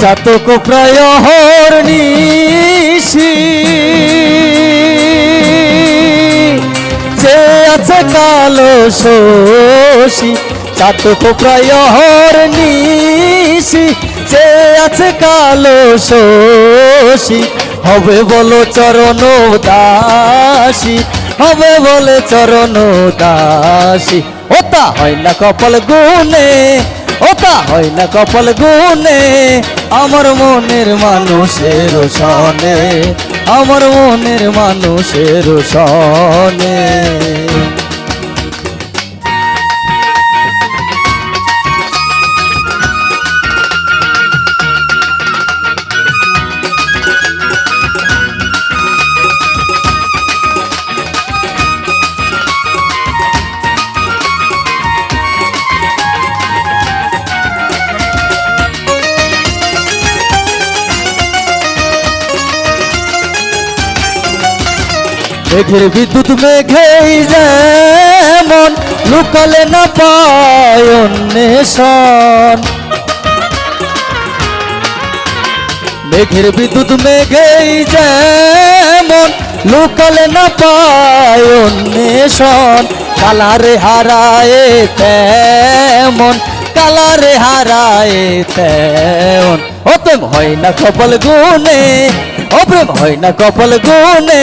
চাতক প্রায় হরনিশি যে আছে কালো শোষী চাতক প্রায় হরনিশি যে আছে কালো শোষী হবে বলো চরণ দাসী, হবে বলে চরণ দাসী। ওটা হয় না কপাল গুনে ওটা হয় না কপাল গুনে আমার মনের মানুষের সনে আমার মনের মানুষের সনে। মেঘের বিদ্যুৎ মেঘেই যেমন লুকালে না পায় অন্বেষণ। মেঘের বিদ্যুৎ মেঘেই যেমন লুকালে না পায় অন্বেষণ। কালারে হারায় তেমন, কালারে হারায় তেমন। ও হয় না কপাল গুনে ও প্রেম হয় না কপাল গুনে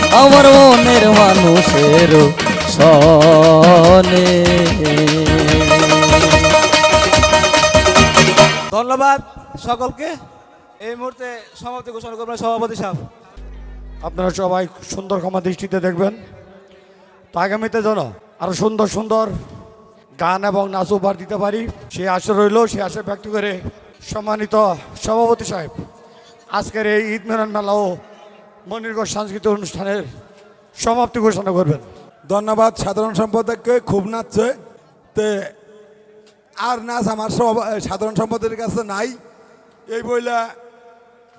আমার মনের মানুষের সনে। ধন্যবাদ সকলকে। এই মুহূর্তে সমাপ্তি ঘোষণা করবেন সভাপতি সাহেব। আপনারা সবাই সুন্দর ক্ষমা দৃষ্টিতে দেখবেন। তো আগামীতে যেন আরও সুন্দর সুন্দর গান এবং নাচ উপহার দিতে পারি সেই আশা রইল সেই আশা ব্যক্ত করে সম্মানিত সভাপতি সাহেব আজকের এই ঈদ মেলান মেলা ও মনিরগঞ্জ সাংস্কৃতিক অনুষ্ঠানের সমাপ্তি ঘোষণা করবেন। ধন্যবাদ সাধারণ সম্পাদককে, খুব নাচছে। তে আর নাচ আমার সাধারণ সম্পাদকের কাছে নাই। এই বইলা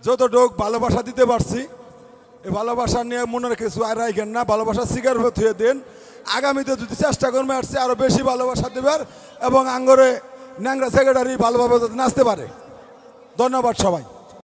যতটুক ভালোবাসা দিতে পারছি এই ভালোবাসা নিয়ে মনে কিছু আর রাখেন না। ভালোবাসা স্বীকার হয়ে দেন। আগামীতে যদি চেষ্টা করবে আসছে আরও বেশি ভালোবাসা দেবার এবং আঙ্গরে ন্যাংরা সেক্রেটারি ভালোভাবে নাচতে পারে। ধন্যবাদ সবাই।